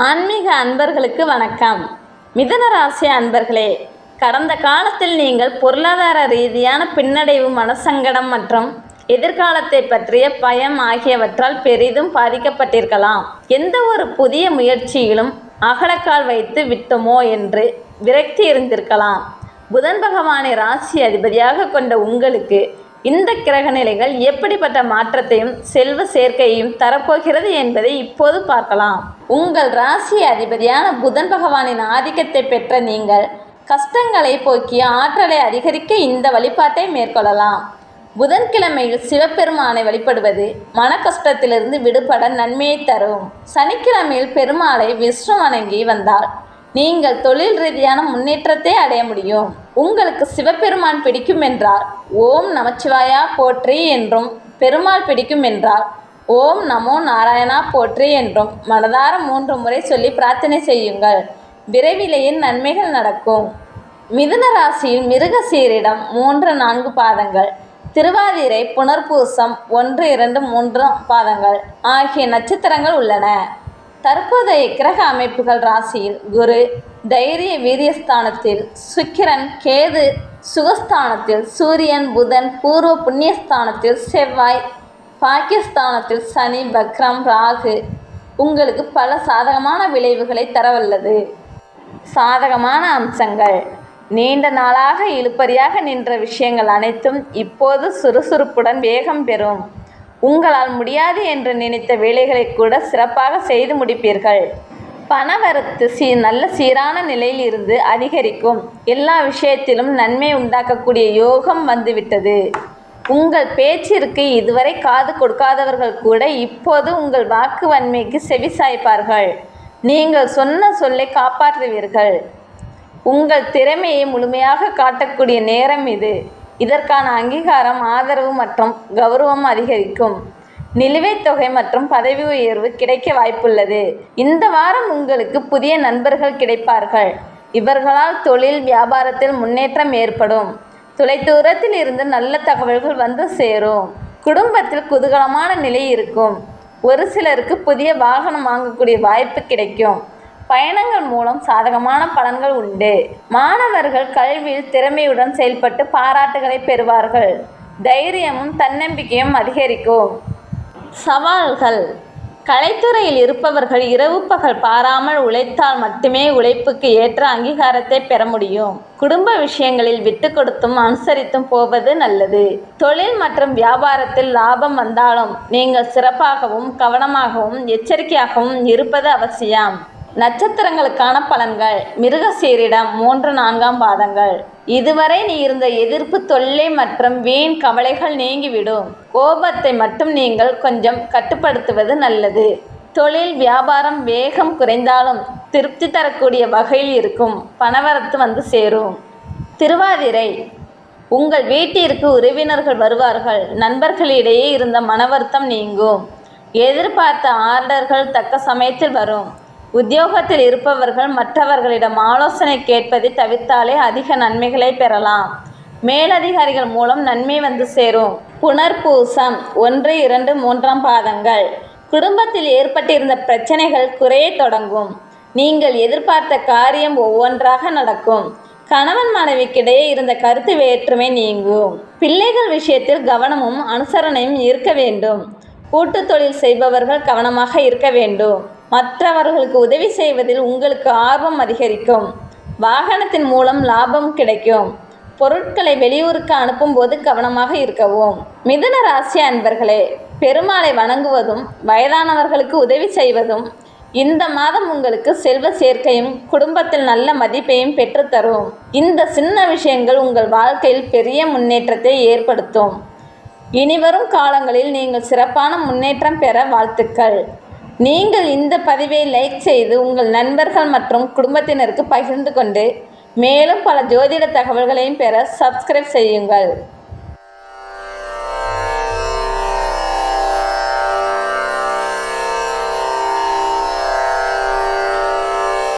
ஆன்மீக அன்பர்களுக்கு வணக்கம். மிதன ராசி அன்பர்களே கடந்த காலத்தில் நீங்கள் பொருளாதார ரீதியான பின்னடைவு மனசங்கடம் மற்றும் எதிர்காலத்தை பற்றிய பயம் ஆகியவற்றால் பெரிதும் பாதிக்கப்பட்டிருக்கலாம். எந்த ஒரு புதிய முயற்சியிலும் அகலக்கால் வைத்து விட்டோமோ என்று விரக்தி இருந்திருக்கலாம். புதன் பகவானை ராசி அதிபதியாக கொண்ட உங்களுக்கு இந்த கிரக நிலைகள் எப்படிப்பட்ட மாற்றத்தையும் செல்வ சேர்க்கையையும் தரப்போகிறது என்பதை இப்போது பார்க்கலாம். உங்கள் ராசி அதிபதியான புதன் பகவானின் ஆதிக்கத்தை பெற்ற நீங்கள் கஷ்டங்களை போக்கி ஆற்றலை அதிகரிக்க இந்த வழிபாட்டை மேற்கொள்ளலாம். புதன்கிழமையில் சிவபெருமானை வழிபடுவது மன கஷ்டத்திலிருந்து விடுபட நன்மையை தரும். சனிக்கிழமையில் பெருமாளை விஷ்ணு வணங்கி வந்தால் நீங்கள் தொழில் ரீதியான முன்னேற்றத்தை அடைய முடியும். உங்களுக்கு சிவபெருமான் பிடிக்கும் என்றார். ஓம் நமச்சிவாயா போற்றி என்றும் பெருமாள் பிடிக்கும் என்றார். ஓம் நமோ நாராயணா போற்றி என்றும் மனதார மூன்று முறை சொல்லி பிரார்த்தனை செய்யுங்கள். விரைவிலேயே நன்மைகள் நடக்கும். மிதுன ராசியில் மிருகசீரிடம் மூன்று நான்கு பாதங்கள். திருவாதிரை புனர்பூசம் ஒன்று இரண்டு மூன்று பாதங்கள் ஆகிய நட்சத்திரங்கள் உள்ளன. தற்போதைய கிரக அமைப்புகள் ராசியில் குரு தைரிய வீரியஸ்தானத்தில் சுக்கிரன் கேது சுகஸ்தானத்தில் சூரியன் புதன் பூர்வ புண்ணியஸ்தானத்தில் செவ்வாய் பாகிஸ்தானத்தில் சனி பக்ரம் ராகு உங்களுக்கு பல சாதகமான விளைவுகளை தரவல்லது. சாதகமான அம்சங்கள். நீண்ட நாளாக இழுப்பறியாக நின்ற விஷயங்கள் அனைத்தும் இப்போது சுறுசுறுப்புடன் வேகம் பெறும். உங்களால் முடியாது என்று நினைத்த வேலைகளை கூட சிறப்பாக செய்து முடிப்பீர்கள். பணவரத்து சீ நல்ல சீரான நிலையில் இருந்து அதிகரிக்கும். எல்லா விஷயத்திலும் நன்மை உண்டாக்கக்கூடிய யோகம் வந்துவிட்டது. உங்கள் பேச்சிற்கு இதுவரை காது கொடுக்காதவர்கள் கூட இப்போது உங்கள் வாக்கு வன்மைக்கு செவி சாய்ப்பார்கள் நீங்கள் சொன்ன சொல்லை காப்பாற்றுவீர்கள். உங்கள் திறமையை முழுமையாக காட்டக்கூடிய நேரம் இது. இதற்கான அங்கீகாரம் ஆதரவு மற்றும் கௌரவம் அதிகரிக்கும். நிலுவைத் தொகை மற்றும் பதவி உயர்வு கிடைக்க வாய்ப்புள்ளது. இந்த வாரம் உங்களுக்கு புதிய நண்பர்கள் கிடைப்பார்கள். இவர்களால் தொழில் வியாபாரத்தில் முன்னேற்றம் ஏற்படும். தொலைதூரத்தில் இருந்து நல்ல தகவல்கள் வந்து சேரும். குடும்பத்தில் குதூகலமான நிலை இருக்கும். ஒரு சிலருக்கு புதிய வாகனம் வாங்கக்கூடிய வாய்ப்பு கிடைக்கும். பயணங்கள் மூலம் சாதகமான பலன்கள் உண்டு. மாணவர்கள் கல்வியில் திறமையுடன் செயல்பட்டு பாராட்டுகளை பெறுவார்கள். தைரியமும் தன்னம்பிக்கையும் அதிகரிக்கும். சவால்கள். கலைத்துறையில் இருப்பவர்கள் இரவு பகல் பாராமல் உழைத்தால் மட்டுமே உழைப்புக்கு ஏற்ற அங்கீகாரத்தை பெற முடியும். குடும்ப விஷயங்களில் விட்டு கொடுத்தும் அனுசரித்தும் போவது நல்லது. தொழில் மற்றும் வியாபாரத்தில் லாபம் வந்தாலும் நீங்கள் சிறப்பாகவும் கவனமாகவும் எச்சரிக்கையாகவும் இருப்பது அவசியம். நட்சத்திரங்களுக்கான பலன்கள். மிருகசீரிடம் மூன்று நான்காம் பாதங்கள். இதுவரை நீ இருந்த எதிர்ப்பு தொல்லை மற்றும் வீண் கவலைகள் நீங்கிவிடும். கோபத்தை மட்டும் நீங்கள் கொஞ்சம் கட்டுப்படுத்துவது நல்லது. தொழில் வியாபாரம் வேகம் குறைந்தாலும் திருப்தி தரக்கூடிய வகையில் இருக்கும். பணவரத்து வந்து சேரும். திருவாதிரை. உங்கள் வீட்டிற்கு உறவினர்கள் வருவார்கள். நண்பர்களிடையே இருந்த மனவருத்தம் நீங்கும். எதிர்பார்த்த ஆர்டர்கள் தக்க சமயத்தில் வரும். உத்தியோகத்தில் இருப்பவர்கள் மற்றவர்களிடம் ஆலோசனை கேட்பதை தவிர்த்தாலே அதிக நன்மைகளை பெறலாம். மேலதிகாரிகள் மூலம் நன்மை வந்து சேரும். புனர்பூசம் ஒன்று இரண்டு மூன்றாம் பாதங்கள். குடும்பத்தில் ஏற்பட்டிருந்த பிரச்சனைகள் குறைய தொடங்கும். நீங்கள் எதிர்பார்த்த காரியம் ஒவ்வொன்றாக நடக்கும். கணவன் மனைவிக்கிடையே இருந்த கருத்து வேற்றுமை நீங்கும். பிள்ளைகள் விஷயத்தில் கவனமும் அனுசரணையும் இருக்க வேண்டும். கூட்டு தொழில் செய்பவர்கள் கவனமாக இருக்க வேண்டும். மற்றவர்களுக்கு உதவி செய்வதில் உங்களுக்கு ஆர்வம் அதிகரிக்கும். வாகனத்தின் மூலம் லாபம் கிடைக்கும். பொருட்களை வெளியூருக்கு அனுப்பும்போது கவனமாக இருக்கவும். மிதுன ராசி அன்பர்களே பெருமாளை வணங்குவதும் வயதானவர்களுக்கு உதவி செய்வதும் இந்த மாதம் உங்களுக்கு செல்வ சேர்க்கையும் குடும்பத்தில் நல்ல மதிப்பையும் பெற்றுத்தரும். இந்த சின்ன விஷயங்கள் உங்கள் வாழ்க்கையில் பெரிய முன்னேற்றத்தை ஏற்படுத்தும். இனிவரும் காலங்களில் நீங்கள் சிறப்பான முன்னேற்றம் பெற வாழ்த்துக்கள். நீங்கள் இந்த பதிவை லைக் செய்து உங்கள் நண்பர்கள் மற்றும் குடும்பத்தினருக்கு பகிர்ந்து கொண்டு மேலும் பல ஜோதிட தகவல்களையும் பெற சப்ஸ்கிரைப் செய்யுங்கள்.